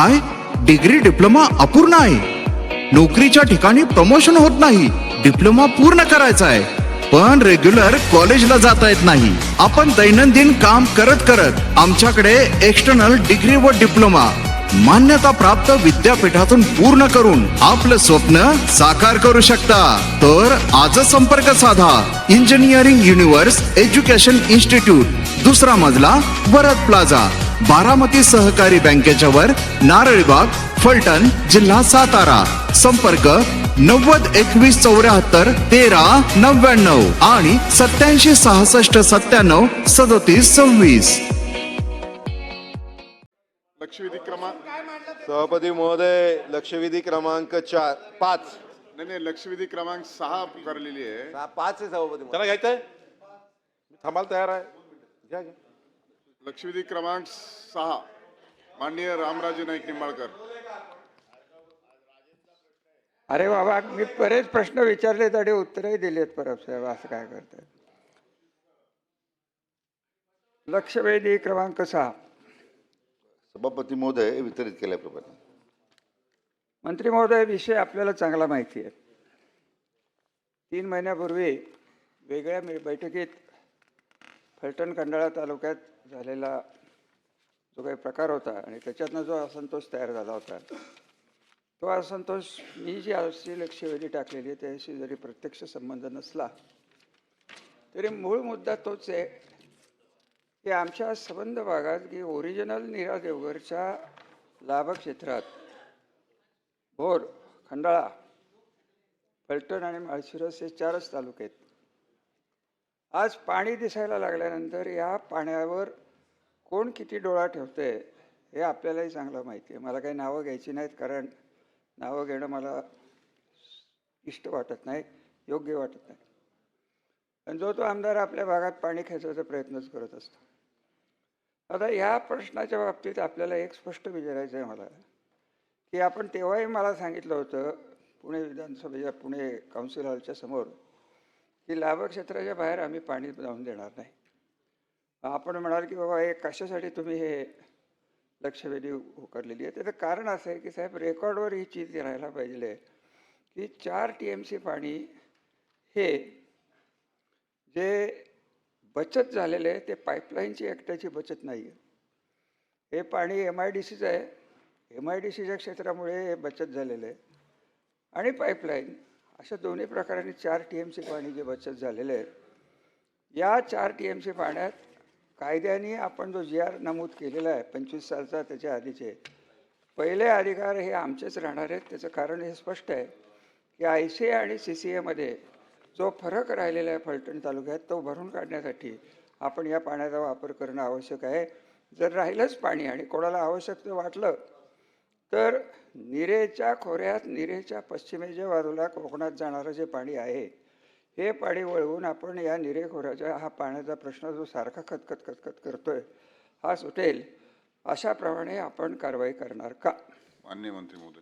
काय? Degree diploma अपूर्ण आहे. नोकरीच्या ठिकाणी प्रमोशन होत नाही. डिप्लोमा पूर्ण करायचा आहे. पण रेग्युलर कॉलेजला जाता येत नाही. आपण दैनंदिन काम करत करत आमच्याकडे एक्सटर्नल डिग्री व डिप्लोमा मान्यता प्राप्त विद्यापीठातून पूर्ण करून आपलं स्वप्न साकार करू शकता. तर आजच संपर्क साधा. इंजिनिअरिंग युनिव्हर्स एज्युकेशन इन्स्टिट्यूट दुसरा मजला वरद प्लाझा. बारामती सहकारी बँकेच्या वर नारळीबाग फलटण जिल्हा सातारा. संपर्क नव्वद एकवीस चौऱ्याहत्तर तेरा नव्याण्णव आणि सत्याऐंशी सहासष्ट सत्त्याण्णव सदोतीस सव्वीस. लक्षवेधी क्रमांक सभापती महोदय लक्षवेधी क्रमांक चार पाच. नाही नाही लक्षवेधी क्रमांक सहा पुकारलेली आहे. पाच आहे सभापती महोदय. त्याला घ्यायचंय? थांबायला तयार आहे. घ्या घ्या. लक्षवेधी क्रमांक सहा माननीय रामराजे नाईक निंबाळकर. अरे बाबा मी बरेच प्रश्न विचारलेत आणि उत्तरही दिलेत परब साहेब असं काय करतात लक्षवेधी क्रमांक सहा. सभापती महोदय वितरित केल्याप्रमाणे. मंत्री महोदय विषय आपल्याला चांगला माहिती आहे. तीन महिन्यापूर्वी वेगळ्या बैठकीत फलटण खंडाळा तालुक्यात झालेला जो काही प्रकार होता आणि त्याच्यातनं जो असंतोष तयार झाला होता तो असंतोष मी जी अशी लक्षवेधी टाकलेली आहे त्याशी जरी प्रत्यक्ष संबंध नसला तरी मूळ मुद्दा तोच आहे की आमच्या संबंध भागात की ओरिजिनल नीरा देवघरच्या लाभक्षेत्रात भोर खंडाळा फलटण आणि माळशिरस हे चारच तालुके आहेत. आज पाणी दिसायला लागल्यानंतर या पाण्यावर कोण किती डोळा ठेवते हे आपल्यालाही चांगलं माहिती आहे. मला काही नावं घ्यायची नाहीत कारण नावं घेणं मला इष्ट वाटत नाही योग्य वाटत नाही. आणि जो तो आमदार आपल्या भागात पाणी खेचायचा प्रयत्नच करत असतो. आता ह्या प्रश्नाच्या बाबतीत आपल्याला एक स्पष्ट विचारायचं आहे मला की आपण तेव्हाही मला सांगितलं होतं पुणे विधानसभेच्या पुणे काउन्सिल हॉलच्या समोर की लाभक्षेत्राच्या बाहेर आम्ही पाणी जाऊन देणार नाही. आपण म्हणाल की बाबा हे कशासाठी तुम्ही हे लक्षवेधी उकरलेली आहे? त्याचं कारण असं आहे की साहेब रेकॉर्डवर ही चीज राहायला पाहिजे की चार टी एम सी पाणी हे जे बचत झालेलं आहे ते पाईपलाईनची एकट्याची बचत नाही आहे. हे पाणी एम आय डी सीचं आहे. एम आय डी सीच्या क्षेत्रामुळे हे बचत झालेलं आहे. आणि पाईपलाईन अशा दोन्ही प्रकाराने चार टी एम सी पाणी जे बचत झालेलं आहे. या चार टी एम सी पाण्यात कायद्याने आपण जो जी आर नमूद केलेला आहे पंचवीस सालचा त्याच्या आधीचे पहिले अधिकार हे आमचेच राहणार आहेत. त्याचं कारण हे स्पष्ट आहे की आय सी ए आणि सी सी एमध्ये जो फरक राहिलेला आहे फलटण तालुक्यात तो भरून काढण्यासाठी आपण या पाण्याचा वापर करणं आवश्यक आहे. जर राहिलंच पाणी आणि कोणाला आवश्यक ते वाटलं तर निरेच्या खोऱ्यात निरेच्या पश्चिमेच्या बाजूला कोकणात जाणारं जे पाणी आहे हे पाणी वळवून आपण या निरे खोऱ्याच्या हा पाण्याचा प्रश्न जो सारखा खतखत खतखत करतोय हा सुटेल अशाप्रमाणे आपण कारवाई करणार का? मान्य मंत्री महोदय.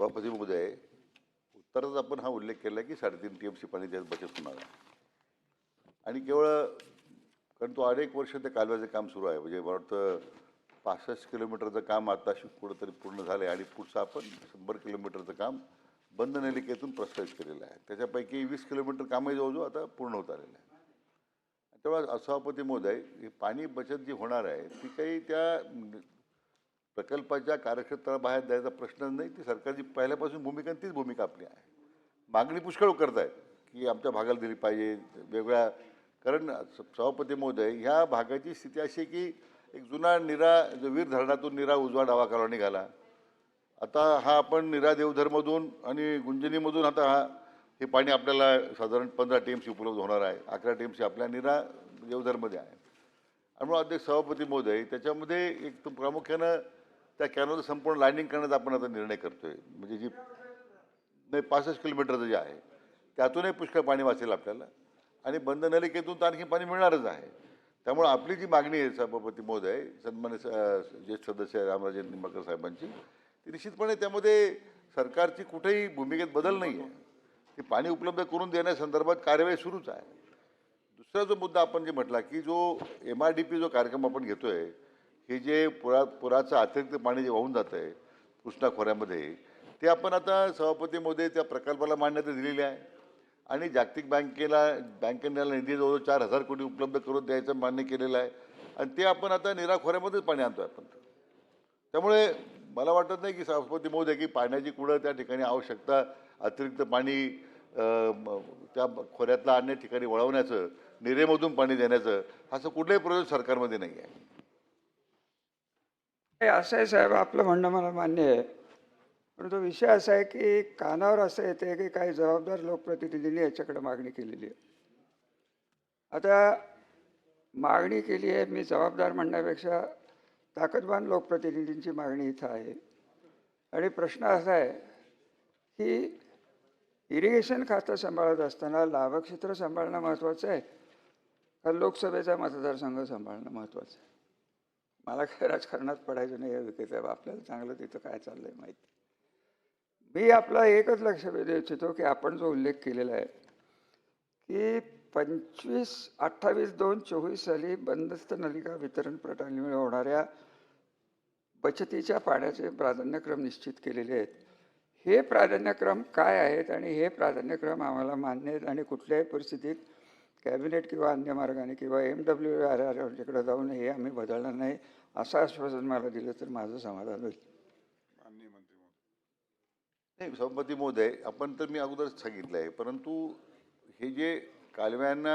सभापती महोदय उत्तरात आपण हा उल्लेख केला की साडेतीन टी एम सी पाणी त्यात बचत होणार आहे. आणि केवळ कारण तो अनेक वर्ष त्या कालव्याचं काम सुरू आहे म्हणजे मला वाटतं पासष्ट किलोमीटरचं काम आताशी कुठंतरी पूर्ण झालं आहे. आणि पुढचं आपण शंभर किलोमीटरचं काम बंद नलिकेतून प्रस्तावित केलेलं आहे. त्याच्यापैकी वीस किलोमीटर कामही जवळजवळ आता पूर्ण होत आलेलं आहे. तेव्हा सभापती महोदय ही पाणी बचत जी होणार आहे ती काही त्या प्रकल्पाच्या कार्यक्षेत्राबाहेर द्यायचा प्रश्न नाही. ती सरकारची पहिल्यापासून भूमिका तीच भूमिका आपली आहे. मागणी पुष्कळ करतायत की आमच्या भागाला दिली पाहिजे. वेगळ्या कारण स- सभापती महोदय ह्या भागाची स्थिती अशी आहे की एक जुना निरा जो वीर धरणातून निरा उजवा डावा कालवा निघाला. आता हा आपण निरा देवधरमधून आणि गुंजनीमधून आता हा हे पाणी आपल्याला साधारण पंधरा टी उपलब्ध होणार आहे. अकरा टी आपल्या निरा देवधरमध्ये आहे. आणि म्हणून अध्यक्ष सभापती महोदय त्याच्यामध्ये एक प्रामुख्यानं त्या कॅनलचं संपूर्ण लाईनिंग करण्याचा आपण आता निर्णय करतोय. म्हणजे जी नाही पासष्ट किलोमीटरचं जे आहे त्यातूनही पुष्कळ पाणी वाचेल आपल्याला. आणि बंद नलिकेतून तर आणखी पाणी मिळणारच आहे. त्यामुळे आपली जी मागणी आहे सभापती महोदय सन्मान्य स- ज्येष्ठ सदस्य रामराजे निंबाळकर साहेबांची ती निश्चितपणे त्यामध्ये सरकारची कुठेही भूमिकेत बदल नाही आहे ती पाणी उपलब्ध करून देण्यासंदर्भात कार्यवाही सुरूच आहे. दुसरा जो मुद्दा आपण जे म्हटला की जो एम आर डी पी जो कार्यक्रम आपण घेतो आहे हे जे पुरा पुराचं अतिरिक्त पाणी जे वाहून जातं आहे कृष्णा खोऱ्यामध्ये ते आपण आता सभापती त्या प्रकल्पाला मान्यता दिलेली आहे. आणि जागतिक बँकेला बँकेने निधी जवळ चार हजार कोटी उपलब्ध करून द्यायचं मान्य केलेलं आहे. आणि ते आपण आता निराखोऱ्यामध्येच पाणी आणतो आपण. त्यामुळे मला वाटत नाही की सभापती महोदय की पाण्याची कुडं त्या ठिकाणी आवश्यकता अतिरिक्त पाणी त्या खोऱ्यातला अन्य ठिकाणी वळवण्याचं निरेमधून पाणी देण्याचं असं कुठलंही प्रयोजन सरकारमध्ये नाही आहे असं आहे साहेब आपलं म्हणणं मला मान्य आहे. परंतु विषय असा आहे की कानावर असं येते की काही जबाबदार लोकप्रतिनिधींनी याच्याकडे मागणी केलेली आहे. आता मागणी केली आहे मी जबाबदार म्हणण्यापेक्षा ताकदवान लोकप्रतिनिधींची मागणी इथं आहे. आणि प्रश्न असा आहे की इरिगेशन खातं सांभाळत असताना लाभक्षेत्र सांभाळणं महत्त्वाचं आहे का लोकसभेचा मतदारसंघ सांभाळणं महत्त्वाचं आहे? मला काय राजकारणात पडायचं नाही विकेत आहे आपल्याला चांगलं तिथं काय चाललं आहे माहिती. मी आपला एकच लक्ष वेधू इच्छितो की आपण जो उल्लेख केलेला आहे की पंचवीस अठ्ठावीस दोन चोवीस साली बंदस्त नलिका वितरण प्रणालीमुळे होणाऱ्या बचतीच्या पाण्याचे प्राधान्यक्रम निश्चित केलेले आहेत. हे प्राधान्यक्रम काय आहेत आणि हे प्राधान्यक्रम आम्हाला मान्य आहेत आणि कुठल्याही परिस्थितीत कॅबिनेट किंवा अन्य मार्गाने किंवा एम डब्ल्यू आर आर यांच्याकडे जाऊन हे आम्ही बदलणार नाही असं आश्वासन मला दिलं तर माझं समाधान होईल. नाही सभापती महोदय आपण तर मी अगोदरच सांगितलं आहे. परंतु हे जे कालव्यांना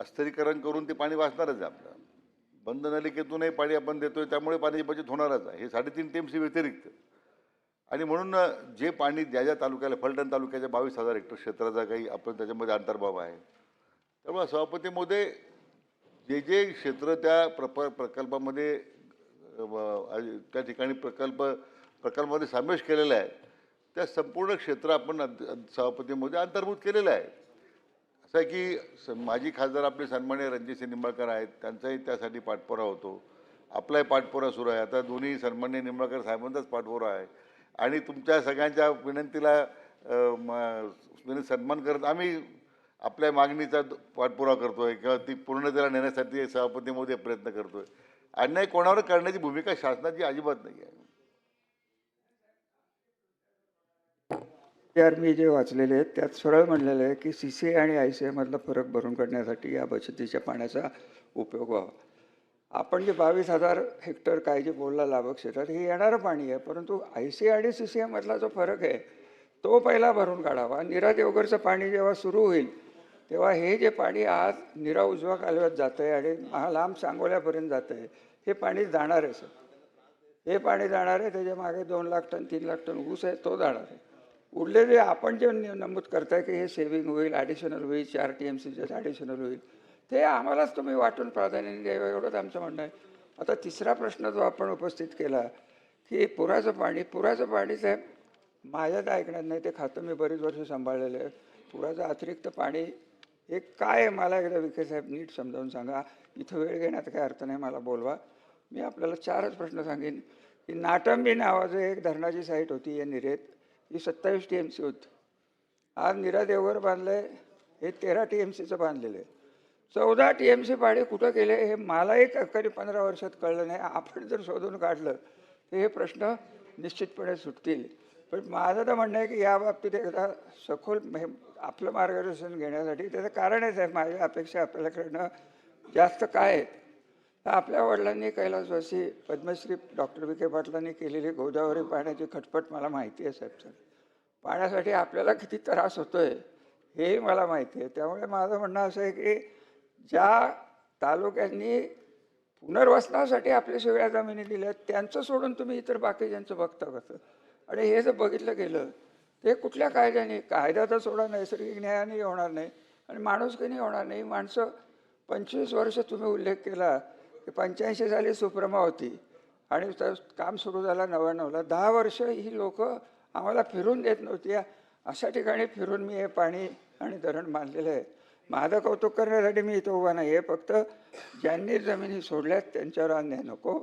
अस्थिरीकरण करून ते पाणी वाचणारच आहे आपलं. बंद नलिकेतूनही पाणी आपण देतोय त्यामुळे पाण्याची बचत होणारच आहे. हे साडेतीन टीएमसी व्यतिरिक्त. आणि म्हणून जे पाणी ज्या ज्या तालुक्याला फलटण तालुक्याच्या बावीस हजार हेक्टर क्षेत्राचा काही आपण त्याच्यामध्ये अंतर्भाव आहे. त्यामुळे सभापती जे जे क्षेत्र त्या प्रप प्रकल्पामध्ये त्या ठिकाणी प्रकल्प प्रकल्पामध्ये समावेश केलेला आहे. त्या संपूर्ण क्षेत्र आपण सभापतीमध्ये अंतर्भूत केलेलं आहे. असं आहे की स माजी खासदार आपले सन्मान्य रणजितसिंह निंबाळकर आहेत. त्यांचाही त्यासाठी पाठपुरा होतो. आपलाही पाठपुरा सुरू आहे. आता दोन्ही सन्मान्य निंबाळकर साहेबांचाच पाठपुरा आहे. आणि तुमच्या सगळ्यांच्या विनंतीला विनंती म्हणजे सन्मान करत आम्ही आपल्या मागणीचा पाठपुरा करतो आहे किंवा ती पूर्णतेला नेण्यासाठी सभापतीमध्ये प्रयत्न करतो आहे अन्याय कोणावर करण्याची भूमिका शासनाची अजिबात नाही आहे यार मी जे वाचलेले आहेत त्यात सरळ म्हणलेलं आहे की सी सी आय आणि आय सी आयमधला फरक भरून काढण्यासाठी या बचतीच्या पाण्याचा उपयोग व्हावा. आपण जे बावीस हजार हेक्टर काय जे बोलला लाभक क्षेत्रात हे येणारं पाणी आहे परंतु आय सी आय आणि सी सी आयमधला जो फरक आहे तो पहिला भरून काढावा. निरा देवगरचं पाणी जेव्हा सुरू होईल तेव्हा हे जे पाणी आज निरा उजवा कालव्यात जातं आहे आणि महा लांब सांगोल्यापर्यंत जातं आहे हे पाणी जाणार आहे सर. हे पाणी जाणार आहे त्याच्यामागे दोन लाख टन तीन लाख टन ऊस आहे तो जाणार आहे. उरलेले आपण जे नमूद करताय की हे सेव्हिंग होईल ॲडिशनल होईल चार टी एम सीचे ॲडिशनल होईल ते आम्हालाच तुम्ही वाटून प्राधान्य द्यावं एवढंच आमचं म्हणणं आहे. आता तिसरा प्रश्न जो आपण उपस्थित केला की पुराचं पाणी पुराचं पाणी साहेब माझ्यात ऐकण्यात नाही ते खातं मी बरीच वर्ष सांभाळलेलं आहे. पुराचं अतिरिक्त पाणी हे काय आहे मला एकदा विखे साहेब नीट समजावून सांगा. इथं वेळ घेण्यात काही अर्थ नाही मला बोलवा. मी आपल्याला चारच प्रश्न सांगेन. की नाटंबी नावाचं एक धरणाची साईट होती या निरेत. ही सत्तावीस टी एम सी होती. आज निरादेवर बांधलं आहे हे तेरा टी एम सीचं बांधलेलं आहे. चौदा टी एम सी पाणी कुठं गेले हे मलाही कधी पंधरा वर्षात कळलं नाही. आपण जर शोधून काढलं तर हे प्रश्न निश्चितपणे सुटतील. पण माझं तर म्हणणं आहे की या बाबतीत एकदा सखोल हे आपलं मार्गदर्शन घेण्यासाठी त्याचं कारणच आहे माझ्या अपेक्षा आपल्याकडनं जास्त काय आहेत आपल्या वडिलांनी कैलासवासी पद्मश्री डॉक्टर विखे पाटलांनी केलेली गोदावरी पाण्याची खटपट मला माहिती आहे साहेब सर. पाण्यासाठी आपल्याला किती त्रास होतो आहे हेही मला माहिती आहे. त्यामुळे माझं म्हणणं असं आहे की ज्या तालुक्यांनी पुनर्वसनासाठी आपल्या सगळ्या जमिनी दिल्या त्यांचं सोडून तुम्ही इतर बाकीच्यांचं बघता कसं आणि हे जर बघितलं गेलं ते कुठल्या कायद्याने? कायदा तर सोडा नैसर्गिक न्यायाने होणार नाही आणि माणुसकीने होणार नाही. माणसं पंचवीस वर्ष तुम्ही उल्लेख केला पंच्याऐंशी साली सुप्रमा होती. आणि तर काम सुरू झाला नव्याण्णवला. दहा वर्ष ही लोक आम्हाला फिरून देत नव्हती. अशा ठिकाणी फिरून मी हे पाणी आणि धरण बांधलेलं आहे. माझं कौतुक करण्यासाठी मी इथं उभा नाही आहे. फक्त ज्यांनी जमिनी सोडल्यात त्यांच्यावर अन्याय नको.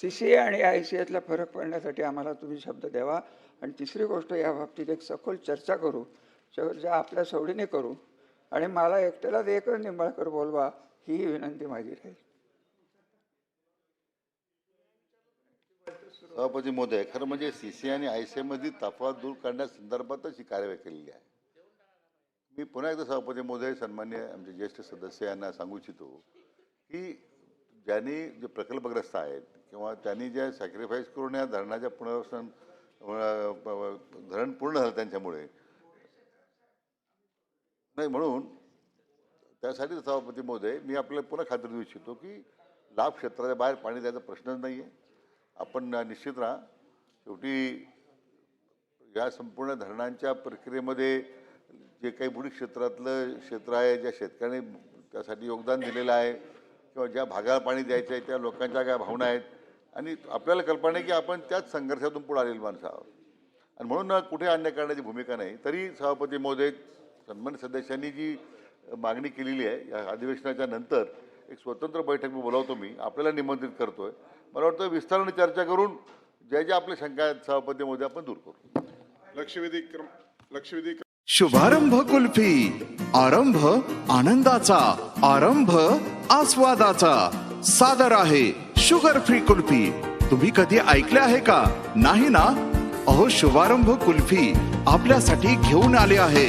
सी सी ए आणि आय सी एतला फरक पडण्यासाठी आम्हाला तुम्ही शब्द द्यावा. आणि तिसरी गोष्ट या बाबतीत एक सखोल चर्चा करू. चर्चा आपल्या सवडीने करू. आणि मला एकट्यालाच एकच निंबाळकर बोलवा ही विनंती माझी राहील. सभापती महोदय खरं म्हणजे सी सी आणि आय सी आयमध्ये तफावत दूर करण्यासंदर्भातच ही कार्यवाही केलेली आहे. मी पुन्हा एकदा सभापती महोदय सन्मान्य आमचे ज्येष्ठ सदस्य यांना सांगू इच्छितो की ज्यांनी जे प्रकल्पग्रस्त आहेत किंवा त्यांनी ज्या सॅक्रिफाईस करून या धरणाच्या पुनर्वसन धरण पूर्ण झालं त्यांच्यामुळे नाही म्हणून त्यासाठी सभापती महोदय मी आपल्याला पुन्हा खात्री देऊ इच्छितो की लाभ क्षेत्राच्या बाहेर पाणी द्यायचा प्रश्नच नाही आहे आपण निश्चित राहा. शेवटी या संपूर्ण धरणांच्या प्रक्रियेमध्ये जे काही बुडी क्षेत्रातलं क्षेत्र आहे ज्या शेतकऱ्यांनी त्यासाठी योगदान दिलेलं आहे किंवा ज्या भागाला पाणी द्यायचं आहे त्या लोकांच्या काय भावना आहेत आणि आपल्याला कल्पना आहे की आपण त्याच संघर्षातून पुढे आलेली माणसं आहोत. आणि म्हणून कुठे अन्याय करण्याची भूमिका नाही. तरी सभापती महोदय सन्मान सदस्यांनी जी मागणी केलेली आहे या अधिवेशनाच्या नंतर एक स्वतंत्र बैठक मी बोलावतो मी आपल्याला निमंत्रित करतो आहे मला वाटतं विस्ताराने चर्चा करून ज्या ज्या आपल्या शंका आहेत सभापती महोदय आपण दूर करू. लक्षवेधी क्रम लक्षवेधी शुभारंभ कुल्फी आरंभ आनंदाचा आरंभ आस्वादाचा. सादर आहे शुगर फ्री कुल्फी. तुम्ही कधी ऐकले आहे का? नाही ना? अहो शुभारंभ कुल्फी आपल्यासाठी घेऊन आले आहे.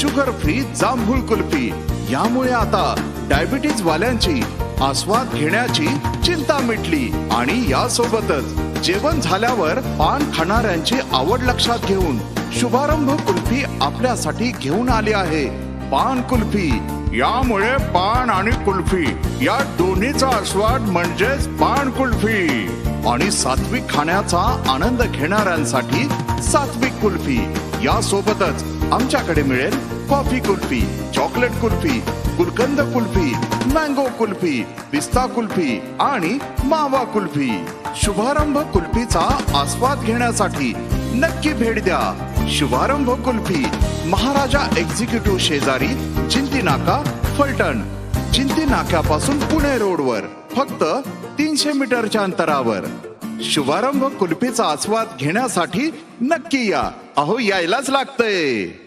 शुगर फ्री जांभूळ कुल्फी. यामुळे आता डायबिटीज वाल्यांची आस्वाद घेण्याची चिंता मिटली आणि यासोबतच जेवण झाल्यावर पान खाणाऱ्यांची आवड लक्षात घेऊन शुभारंभ कुल्फी आपल्यासाठी घेऊन आली आहे. पान कुल्फी. यामुळे पान आणि कुल्फी या दोन्हीचा आस्वाद म्हणजेच पान कुल्फी. आणि सात्विक खाण्याचा आनंद घेणाऱ्यांसाठी सात्विक कुल्फी. या सोबतच आमच्याकडे मिळेल coffee kulfi chocolate kulfi gulkand kulfi mango kulfi पिस्ता कुल्फी आणि मावा कुल्फी. शुभारंभ कुल्फीचा आस्वाद घेण्यासाठी नक्की भेट द्या. शुभारंभ कुल्फी महाराजा एक्झिक्युटिव्ह शेजारी चिंती नाका फलटण. चिंती नाक्यापासून पुणे रोडवर फक्त तीनशे मीटरच्या अंतरावर. शुभारंभ कुल्फीचा आस्वाद घेण्यासाठी नक्की या. अहो यायलाच लागतंय.